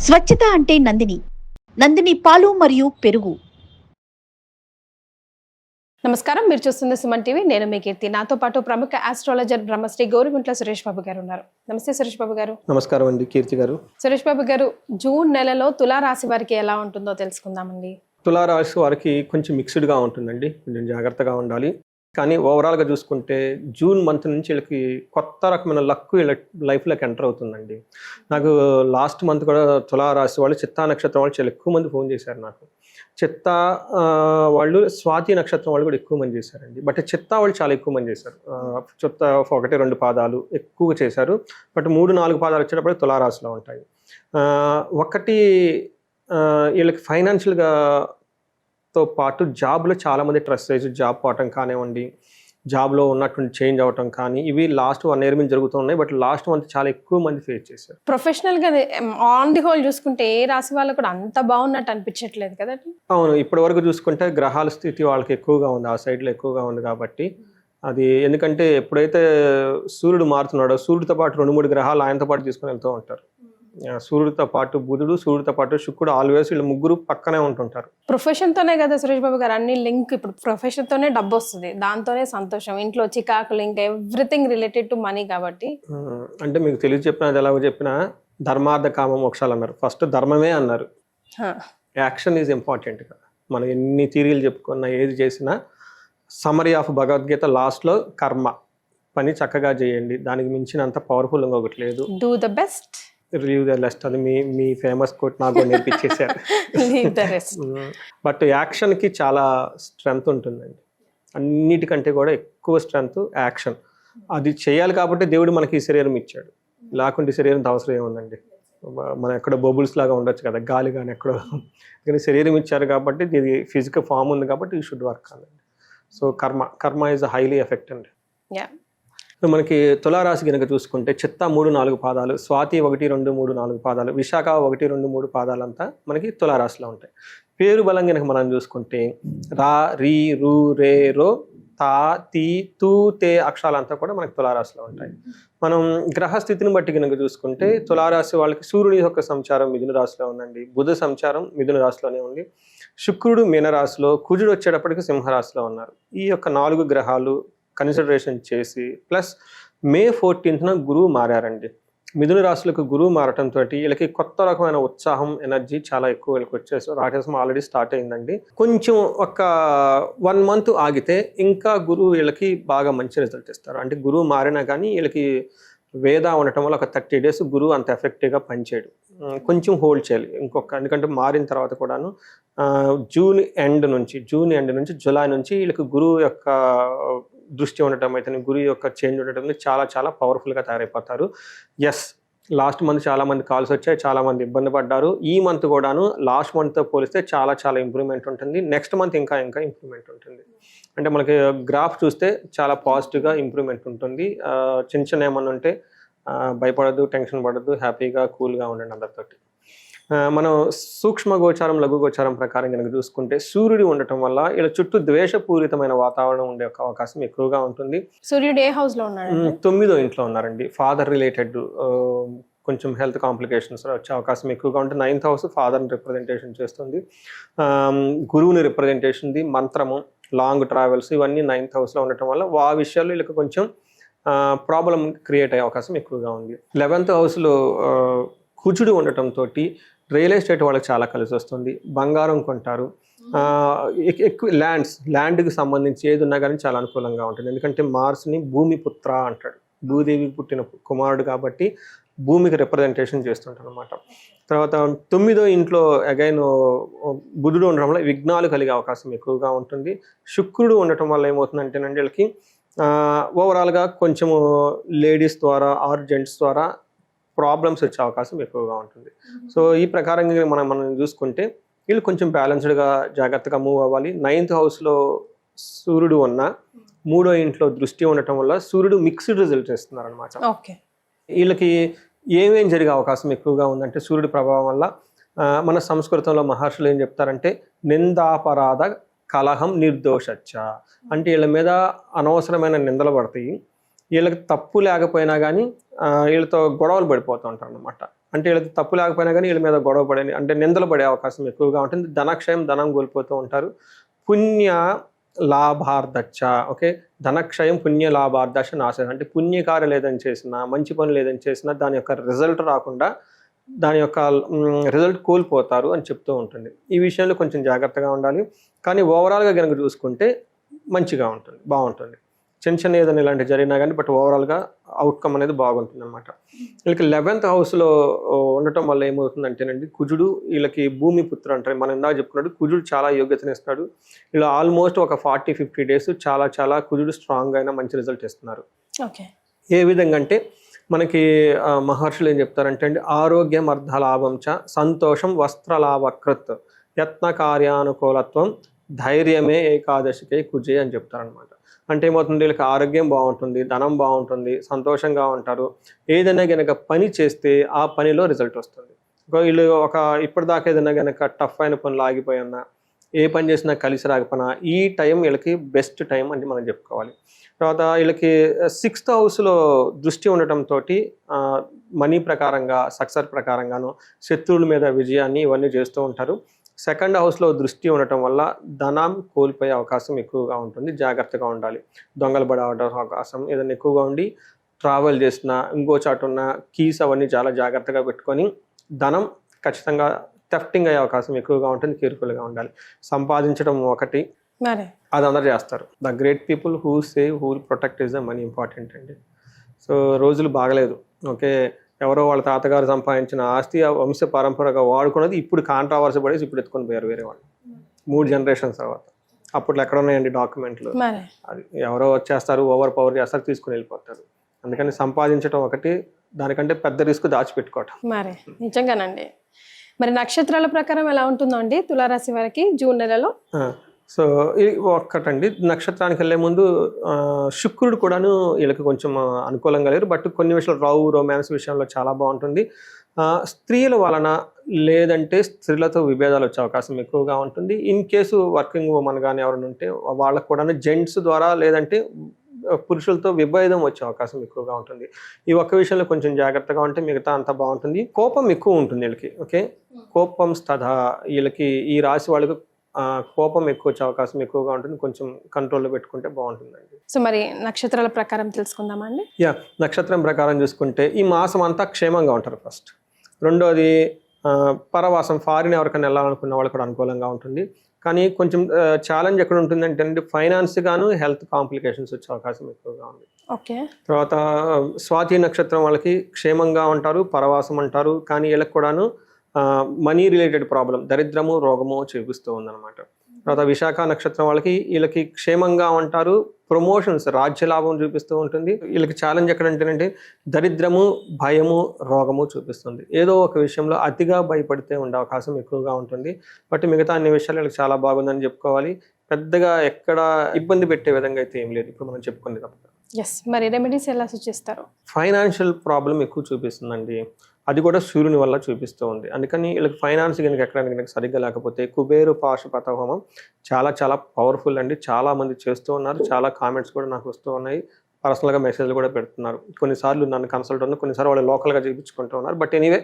స్వచ్ఛత అంటే నందిని. నందిని పాలు మరియు పెరుగు. నమస్కారం. మీరు చూస్తుంది సుమన్ టీవీ. నేను మీ కీర్తి. నాతో పాటు ప్రముఖ ఆస్ట్రాలజర్ బ్రహ్మశ్రీ గౌరిగుంట్ల సురేష్ బాబు గారు ఉన్నారు. నమస్తే సురేష్ బాబు గారు. నమస్కారం అండి. కీర్తి గారు. సురేష్ బాబు గారు జూన్ నెలలో తులా రాశి వారికి ఎలా ఉంటుందో తెలుసుకుందామండి. తులారాశి వారికి కొంచెం మిక్స్డ్గా ఉంటుందండి. కొంచెం జాగ్రత్తగా ఉండాలి. కానీ ఓవరాల్గా చూసుకుంటే జూన్ మంత్ నుంచి వీళ్ళకి కొత్త రకమైన లక్ వీళ్ళ లైఫ్లోకి ఎంటర్ అవుతుందండి. నాకు లాస్ట్ మంత్ కూడా తులారాశి వాళ్ళు చిత్తా నక్షత్రం వాళ్ళు చాలా ఎక్కువ మంది ఫోన్ చేశారు నాకు. చిత్తా వాళ్ళు స్వాతి నక్షత్రం వాళ్ళు కూడా ఎక్కువ మంది చేశారండి. బట్ చిత్తా వాళ్ళు చాలా ఎక్కువ మంది చేశారు. చిత్త ఒకటి రెండు పాదాలు ఎక్కువ చేశారు. బట్ మూడు నాలుగు పాదాలు వచ్చేటప్పుడు తులారాశిలో ఉంటాయి. ఒకటి వీళ్ళకి ఫైనాన్షియల్గా తో పాటు జాబ్లో చాలామంది ట్రస్ట్ చేసి జాబ్ పోవటం కానివ్వండి జాబ్లో ఉన్నటువంటి చేంజ్ అవ్వటం కానీ ఇవి లాస్ట్ వన్ ఇయర్ మీద జరుగుతున్నాయి. బట్ లాస్ట్ మంత్ చాలా ఎక్కువ మంది ఫేస్ చేశారు. ప్రొఫెషనల్గా ఆన్ ది హోల్ చూసుకుంటే ఏ రాశి వాళ్ళు కూడా అంత బాగున్నట్టు అనిపించట్లేదు కదండి? అవును ఇప్పటి వరకు చూసుకుంటే గ్రహాల స్థితి వాళ్ళకి ఎక్కువగా ఉంది. ఆ సైడ్లో ఎక్కువగా ఉంది కాబట్టి అది ఎందుకంటే ఎప్పుడైతే సూర్యుడు మారుతున్నాడో సూర్యుడితో పాటు రెండు మూడు గ్రహాలు ఆయనతో పాటు తీసుకొని వెళ్తూ ఉంటారు. సూర్యుడితో పాటు బుధుడు సూర్యుడితో పాటు శుక్రుడు ఆల్వేస్ వీళ్ళు ముగ్గురు పక్కనే ఉంటుంటారు. ప్రొఫెషన్ తోనే కదా సురేష్ బాబు గారు అన్ని లింక్ ఇప్పుడు ప్రొఫెషన్ తోనే డబ్బు వస్తుంది. దాంతోనే సంతోషం. ఇంట్లో చికాకులు ఇంకా ఎవ్రీథింగ్ రిలేటెడ్ టు మనీ కాబట్టి. అంటే మీకు తెలియ చెప్పినా ఎలాగో చెప్పినా ధర్మార్థ కామ మోక్షాలు అన్నారు. ఫస్ట్ ధర్మమే అన్నారు. యాక్షన్ ఈజ్ ఇంపార్టెంట్ కదా. మనం ఎన్ని థీరీలు చెప్పుకున్నా ఏది చేసినా సమరీ ఆఫ్ భగవద్గీత లాస్ట్లో కర్మ. పని చక్కగా చేయండి. దానికి మించినంత పవర్ఫుల్ ఇంకొకటి లేదు. Do the best review the rest అది మీ మీ ఫేమస్ కోట్ నాకు నేర్పించేశారు. బట్ యాక్షన్కి చాలా స్ట్రెంగ్త్ ఉంటుందండి. అన్నిటికంటే కూడా ఎక్కువ స్ట్రెంగ్త్ యాక్షన్. అది చేయాలి కాబట్టి దేవుడు మనకి ఈ శరీరం ఇచ్చాడు. లేకుంటే ఈ శరీరం అవసరం ఏముందండి? మనం ఎక్కడో బబుల్స్ లాగా ఉండొచ్చు కదా గాలి కానీ ఎక్కడో. కానీ శరీరం ఇచ్చారు కాబట్టి ఇది ఫిజికల్ ఫామ్ ఉంది కాబట్టి ఈ షుడ్ వర్క్ అనండి so karma karma is highly effect అండి. యా మనకి తులారాశి కనుక చూసుకుంటే చిత్త మూడు నాలుగు పాదాలు స్వాతి ఒకటి రెండు మూడు నాలుగు పాదాలు విశాఖ ఒకటి రెండు మూడు పాదాలంతా మనకి తులారాశిలో ఉంటాయి. పేరు బలం కనుక మనం చూసుకుంటే రా రీ రు రే రో తా తీ తూ తే అక్షరాలంతా కూడా మనకి తులారాశిలో ఉంటాయి. మనం గ్రహస్థితిని బట్టి కనుక చూసుకుంటే తులారాశి వాళ్ళకి సూర్యుని యొక్క సంచారం మిథున రాశిలో ఉందండి. బుధ సంచారం మిథున రాశిలోనే ఉంది. శుక్రుడు మీనరాశిలో కుజుడు వచ్చేటప్పటికి సింహరాశిలో ఉన్నారు. ఈ యొక్క నాలుగు గ్రహాలు కన్సిడరేషన్ చేసి ప్లస్ మే ఫోర్టీన్త్న గురువు మారారండి. మిథున రాశులకు గురువు మారటంతో వీళ్ళకి కొత్త రకమైన ఉత్సాహం ఎనర్జీ చాలా ఎక్కువ వీళ్ళకి వచ్చేసి రాక్షసం ఆల్రెడీ స్టార్ట్ అయిందండి. కొంచెం ఒక వన్ మంత్ ఆగితే ఇంకా గురువు వీళ్ళకి బాగా మంచి రిజల్ట్ ఇస్తారు. అంటే గురువు మారినా కానీ వీళ్ళకి వేద ఉండటం వల్ల ఒక థర్టీ డేస్ గురువు అంత ఎఫెక్టివ్గా పనిచేయడు. కొంచెం హోల్డ్ చేయాలి. ఇంకొక ఎందుకంటే మారిన తర్వాత కూడాను జూన్ ఎండ్ నుంచి జూన్ ఎండ్ నుంచి జూలై నుంచి వీళ్ళకి గురువు యొక్క దృష్టి ఉండటం అయితే గురి యొక్క చేంజ్ ఉండటం చాలా చాలా పవర్ఫుల్గా తయారైపోతారు. ఎస్ లాస్ట్ మంత్ చాలా మంది కాల్స్ వచ్చాయి చాలా మంది ఇబ్బంది పడ్డారు. ఈ మంత్ కూడాను లాస్ట్ మంత్తో పోలిస్తే చాలా చాలా ఇంప్రూవ్మెంట్ ఉంటుంది. నెక్స్ట్ మంత్ ఇంకా ఇంకా ఇంప్రూవ్మెంట్ ఉంటుంది. అంటే మనకి గ్రాఫ్ చూస్తే చాలా పాజిటివ్గా ఇంప్రూవ్మెంట్ ఉంటుంది. చిన్న చిన్న ఏమన్నా ఉంటే భయపడద్దు టెన్షన్ పడద్దు హ్యాపీగా కూల్గా ఉండండి అందరితోటి. మనం సూక్ష్మ గోచారం లఘు గోచారం ప్రకారం కనుక చూసుకుంటే సూర్యుడు ఉండటం వల్ల ఇలా చుట్టూ ద్వేషపూరితమైన వాతావరణం ఉండే అవకాశం ఎక్కువగా ఉంటుంది. సూర్యుడు ఏ హౌస్లో ఉన్నాడు తొమ్మిదో ఇంట్లో ఉన్నారండి. ఫాదర్ రిలేటెడ్ కొంచెం హెల్త్ కాంప్లికేషన్స్ వచ్చే అవకాశం ఎక్కువగా ఉంటుంది. నైన్త్ హౌస్ ఫాదర్ని రిప్రజెంటేషన్ చేస్తుంది. గురువుని రిప్రజెంటేషన్ మంత్రము లాంగ్ ట్రావెల్స్ ఇవన్నీ నైన్త్ హౌస్లో ఉండటం వల్ల ఆ విషయాల్లో వీళ్ళకి కొంచెం ప్రాబ్లం క్రియేట్ అయ్యే అవకాశం ఎక్కువగా ఉంది. లెవెన్త్ హౌస్లో కుజుడు ఉండటంతో రియల్ ఎస్టేట్ వాళ్ళకి చాలా కలిసి వస్తుంది. బంగారం కొంటారు. ఎక్కువ ల్యాండ్స్ ల్యాండ్కి సంబంధించి ఏది ఉన్నా కానీ చాలా అనుకూలంగా ఉంటుంది. ఎందుకంటే మార్స్ని భూమి పుత్ర అంటాడు. భూదేవి పుట్టిన కుమారుడు కాబట్టి భూమికి రిప్రజెంటేషన్ చేస్తుంటాడు అనమాట తర్వాత తొమ్మిదో ఇంట్లో అగైన్ బుధుడు ఉండడం వల్ల విఘ్నాలు కలిగే అవకాశం ఎక్కువగా ఉంటుంది. శుక్రుడు ఉండటం వల్ల ఏమవుతుందంటేనండి వీళ్ళకి ఓవరాల్గా కొంచెము లేడీస్ ద్వారా ఆర్ జెంట్స్ ద్వారా ప్రాబ్లమ్స్ వచ్చే అవకాశం ఎక్కువగా ఉంటుంది. సో ఈ ప్రకారంగా మనం మనం చూసుకుంటే వీళ్ళు కొంచెం బ్యాలెన్స్డ్గా జాగ్రత్తగా మూవ్ అవ్వాలి. నైన్త్ హౌస్లో సూర్యుడు ఉన్న మూడో ఇంట్లో దృష్టి ఉండటం వల్ల సూర్యుడు మిక్స్డ్ రిజల్ట్స్ ఇస్తున్నారు అనమాట ఓకే. వీళ్ళకి ఏమేం జరిగే అవకాశం ఎక్కువగా ఉందంటే సూర్యుడి ప్రభావం వల్ల మన సంస్కృతంలో మహర్షులు ఏం చెప్తారంటే నిందాపరాధ కలహం నిర్దోషచ్చ. అంటే వీళ్ళ మీద అనవసరమైన నిందలు పడతాయి. వీళ్ళకి తప్పు లేకపోయినా కానీ వీళ్ళతో గొడవలు పడిపోతూ ఉంటారు అనమాట అంటే వీళ్ళకి తప్పు లేకపోయినా కానీ వీళ్ళ మీద గొడవ పడే అంటే నిందలు పడే అవకాశం ఎక్కువగా ఉంటుంది. ధనక్షయం ధనం కోల్పోతూ ఉంటారు. పుణ్య లాభార్ధచ్చ ఓకే? ధనక్షయం పుణ్య లాభార్ధశ నాశ అంటే పుణ్యకార్యం లేదని చేసినా మంచి పని లేదని చేసినా దాని యొక్క రిజల్ట్ రాకుండా దాని యొక్క రిజల్ట్ కోల్పోతారు అని చెప్తూ ఉంటుంది. ఈ విషయంలో కొంచెం జాగ్రత్తగా ఉండాలి. కానీ ఓవరాల్గా కనుక చూసుకుంటే మంచిగా ఉంటుంది బాగుంటుంది. చిన్న చిన్న ఏదైనా ఇలాంటివి జరిగినా కానీ బట్ ఓవరాల్గా అవుట్కమ్ అనేది బాగుంటుంది అనమాట వీళ్ళకి లెవెన్త్ హౌస్లో ఉండటం వల్ల ఏమవుతుందంటేనండి కుజుడు వీళ్ళకి భూమి పుత్రుడు అంటారు. మనం ఇందాక చెప్పుకున్నాడు కుజుడు చాలా యోగ్యతని ఇస్తాడు వీళ్ళు ఆల్మోస్ట్ ఒక ఫార్టీ ఫిఫ్టీ డేస్ చాలా చాలా కుజుడు స్ట్రాంగ్ అయినా మంచి రిజల్ట్ ఇస్తున్నారు. ఓకే. ఏ విధంగా అంటే మనకి మహర్షులు ఏం చెప్తారంటే అండి ఆరోగ్యం అర్ధలాభం చ సంతోషం వస్త్రలాభకృత్ యత్న కార్యానుకూలత్వం ధైర్యమే ఏకాదశికే కుజే అని చెప్తారనమాట అంటే ఏమవుతుంది? వీళ్ళకి ఆరోగ్యం బాగుంటుంది ధనం బాగుంటుంది సంతోషంగా ఉంటారు. ఏదైనా గనక పని చేస్తే ఆ పనిలో రిజల్ట్ వస్తుంది. వీళ్ళు ఒక ఇప్పటిదాకా ఏదైనా గనక టఫ్ అయిన పనులు ఆగిపోయి ఏ పని చేసినా కలిసి రాకపోయినా ఈ టైం వీళ్ళకి బెస్ట్ టైం అని మనం చెప్పుకోవాలి. తర్వాత వీళ్ళకి సిక్స్త్ హౌస్లో దృష్టి ఉండటంతో మనీ ప్రకారంగా సక్సెస్ ప్రకారంగాను శత్రువుల మీద విజయాన్ని ఇవన్నీ చేస్తూ ఉంటారు. సెకండ్ హౌస్లో దృష్టి ఉండటం వల్ల ధనం కోల్పోయే అవకాశం ఎక్కువగా ఉంటుంది. జాగ్రత్తగా ఉండాలి. దొంగలు పడే అవకాశం ఏదైనా ఎక్కువగా ఉండి ట్రావెల్ చేసిన ఇంకో చాటు ఉన్న కీస్ అవన్నీ చాలా జాగ్రత్తగా పెట్టుకొని ధనం ఖచ్చితంగా థెఫ్టింగ్ అయ్యే అవకాశం ఎక్కువగా ఉంటుంది. కేర్ఫుల్గా ఉండాలి. సంపాదించడం ఒకటి. అది అందరు చేస్తారు. The great people who save who protect is the money important అండి. సో రోజులు బాగలేదు. ఓకే. ఎవరో వాళ్ళ తాతగారు సంపాదించిన ఆస్తి వంశ పరంపరగా వాడుకున్నది ఇప్పుడు కాంట్రావర్సీ పడేసి ఇప్పుడు ఎత్తుకొని పోయారు వేరే వాళ్ళు. మూడు జనరేషన్స్ తర్వాత. అప్పట్లో ఎక్కడ ఉన్నాయండి డాక్యుమెంట్లు? అది ఎవరో వచ్చేస్తారు ఓవర్ పవర్ చేస్తారు తీసుకుని వెళ్ళిపోతారు. అందుకని సంపాదించడం ఒకటి దానికంటే పెద్ద రిస్క్ దాచిపెట్టుకోవటం. మరి. నిజంగానండి. మరి నక్షత్రాల ప్రకారం ఎలా ఉంటుందో అండి? తులారాశి వారికి జూన్ నెలలో సో ఇది ఒక్కటండి. నక్షత్రానికి వెళ్ళే ముందు శుక్రుడు కూడాను వీళ్ళకి కొంచెం అనుకూలంగా లేరు. బట్ కొన్ని విషయాలు రావు రొమాన్స్ విషయంలో చాలా బాగుంటుంది. స్త్రీల వలన లేదంటే స్త్రీలతో విభేదాలు వచ్చే అవకాశం ఎక్కువగా ఉంటుంది. ఇన్ కేసు వర్కింగ్ ఉమెన్ కానీ ఎవరైనా ఉంటే వాళ్ళకు కూడా జెంట్స్ ద్వారా లేదంటే పురుషులతో విభేదం వచ్చే అవకాశం ఎక్కువగా ఉంటుంది. ఈ ఒక్క విషయంలో కొంచెం జాగ్రత్తగా ఉంటే మిగతా అంతా బాగుంటుంది. కోపం ఎక్కువ ఉంటుంది వీళ్ళకి ఓకే? కోపం స్థధ వీళ్ళకి ఈ రాశి వాళ్ళకి కోపం ఎక్కువ వచ్చే అవకాశం ఎక్కువగా ఉంటుంది. కొంచెం కంట్రోల్లో పెట్టుకుంటే బాగుంటుందండి. సో మరి నక్షత్రాల ప్రకారం తెలుసుకుందామా అండి? యా నక్షత్రం ప్రకారం చూసుకుంటే ఈ మాసం అంతా క్షేమంగా ఉంటారు ఫస్ట్. రెండోది పరవాసం ఫారిన్ ఎవరికైనా వెళ్ళాలనుకున్న వాళ్ళు కూడా అనుకూలంగా ఉంటుంది. కానీ కొంచెం ఛాలెంజ్ ఎక్కడ ఉంటుందంటే అండి ఫైనాన్స్ గాను హెల్త్ కాంప్లికేషన్స్ వచ్చే అవకాశం ఎక్కువగా ఉంది. ఓకే. తర్వాత స్వాతి నక్షత్రం వాళ్ళకి క్షేమంగా ఉంటారు పరవాసం అంటారు కానీ వీళ్ళకి కూడాను మనీ రిలేటెడ్ ప్రాబ్లం దరిద్రము రోగము చూపిస్తూ ఉందన్నమాట. తర్వాత విశాఖ నక్షత్రం వాళ్ళకి వీళ్ళకి క్షేమంగా ఉంటారు ప్రమోషన్స్ రాజ్య లాభం చూపిస్తూ ఉంటుంది. వీళ్ళకి ఛాలెంజ్ ఎక్కడంటేనంటే దరిద్రము భయము రోగము చూపిస్తుంది. ఏదో ఒక విషయంలో అతిగా భయపడితే ఉండే అవకాశం ఎక్కువగా ఉంటుంది. బట్ మిగతా అన్ని విషయాలు వీళ్ళకి చాలా బాగుందని చెప్పుకోవాలి. పెద్దగా ఎక్కడ ఇబ్బంది పెట్టే విధంగా అయితే ఏం లేదు. ఇప్పుడు మనం చెప్పుకుంది తప్ప. ఎస్ మరి రెమెడీస్ ఎలా సూచిస్తారు ఫైనాన్షియల్ ప్రాబ్లం ఎక్కువ చూపిస్తుందండి. అది కూడా సూర్యుని వల్ల చూపిస్తూ ఉంది. అందుకని వీళ్ళకి ఫైనాన్స్ కనుక ఎక్కడానికి కనుక సరిగ్గా లేకపోతే కుబేరు పాశుపత హోమం చాలా చాలా పవర్ఫుల్ అండి. చాలా మంది చేస్తూ ఉన్నారు. చాలా కామెంట్స్ కూడా నాకు వస్తూ ఉన్నాయి. పర్సనల్గా మెసేజ్లు కూడా పెడుతున్నారు. కొన్నిసార్లు నన్ను కన్సల్ట్ ఉన్నారు కొన్నిసార్లు వాళ్ళు లోకల్గా చేయించుకుంటూ ఉన్నారు. బట్ ఎనీవే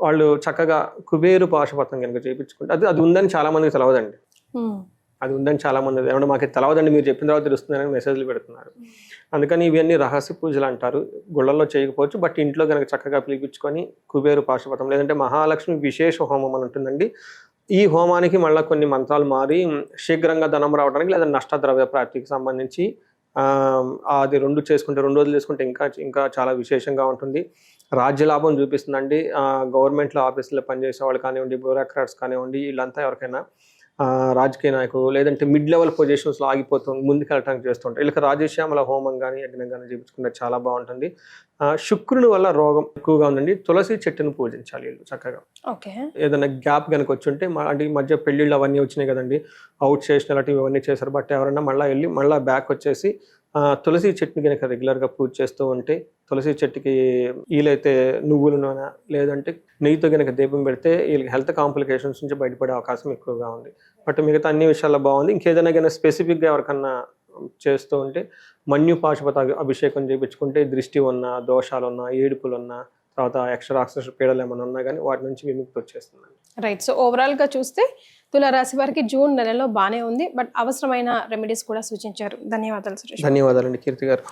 వాళ్ళు చక్కగా కుబేరు పాశుపతం కనుక చేయించుకుంటే అది అది ఉందని చాలా మందికి తెలవదండి. Hmm. అది ఉందని చాలామంది ఏమన్నా మాకు తెలవదండి మీరు చెప్పిన తర్వాత తెలుస్తుందని మెసేజ్లు పెడుతున్నారు. అందుకని ఇవన్నీ రహస్య పూజలు అంటారు. గుళ్ళల్లో చేయకపోవచ్చు బట్ ఇంట్లో కనుక చక్కగా పిలిపించుకొని కుబేరు పాశుపతం లేదంటే మహాలక్ష్మి విశేష హోమం అని ఉంటుందండి. ఈ హోమానికి మళ్ళీ కొన్ని మంత్రాలు మారి శీఘ్రంగా ధనం రావడానికి లేదా నష్టద్రవ్య ప్రాప్తికి సంబంధించి అది రెండు చేసుకుంటే రెండు రోజులు చేసుకుంటే ఇంకా ఇంకా చాలా విశేషంగా ఉంటుంది. రాజ్యలాభం చూపిస్తుందండి. గవర్నమెంట్లో ఆఫీసులో పనిచేసే వాళ్ళు కానివ్వండి బ్యూరోక్రాట్స్ కానివ్వండి వీళ్ళంతా ఎవరికైనా రాజకీయ నాయకులు లేదంటే మిడ్ లెవెల్ పొజిషన్స్లో ఆగిపోతూ ముందుకు వెళ్ళడానికి చేస్తుంటారు. వీళ్ళకి రాజశ్యామల హోమం కానీ యజ్ఞం కానీ చేయించుకుంటే చాలా బాగుంటుంది. ఆ, శుక్రుని వల్ల రోగం ఎక్కువగా ఉందండి. తులసి చెట్టును పూజించాలి వీళ్ళు చక్కగా. ఓకే. ఏదైనా గ్యాప్ కనుక వచ్చి ఉంటే అంటే ఈ మధ్య పెళ్ళిళ్ళు అవన్నీ వచ్చినాయి కదండి. అవుట్ చేసిన అలాంటివి ఇవన్నీ చేశారు. బట్ ఎవరైనా మళ్ళీ వెళ్ళి మళ్ళీ బ్యాక్ వచ్చేసి తులసి చెట్టుని కనుక రెగ్యులర్గా పూజ చేస్తూ ఉంటే తులసి చెట్టుకి వీలైతే నువ్వుల నూనె లేదంటే నెయ్యితో కనుక దీపం పెడితే వీళ్ళకి హెల్త్ కాంప్లికేషన్స్ నుంచి బయటపడే అవకాశం ఎక్కువగా ఉంది. బట్ మిగతా అన్ని విషయాల్లో బాగుంది. ఇంకేదైనా కానీ స్పెసిఫిక్గా ఎవరికన్నా చేస్తూ ఉంటే మన్యు పాశుపత అభిషేకం చేయించుకుంటే దృష్టి ఉన్న దోషాలు ఉన్న ఏడుపులు ఉన్నా తర్వాత ఎక్స్ట్రా రాక్షస పీడలు ఏమైనా ఉన్నా కానీ వాటి నుంచి విముక్తి వచ్చేస్తుందండి. రైట్ సో ఓవరాల్గా చూస్తే తులారాశి వారికి జూన్ నెలలో బాగానే ఉంది. బట్ అవసరమైన రెమెడీస్ కూడా సూచించారు. ధన్యవాదాలు సురేష్ ధన్యవాదాలండి కీర్తి గారు.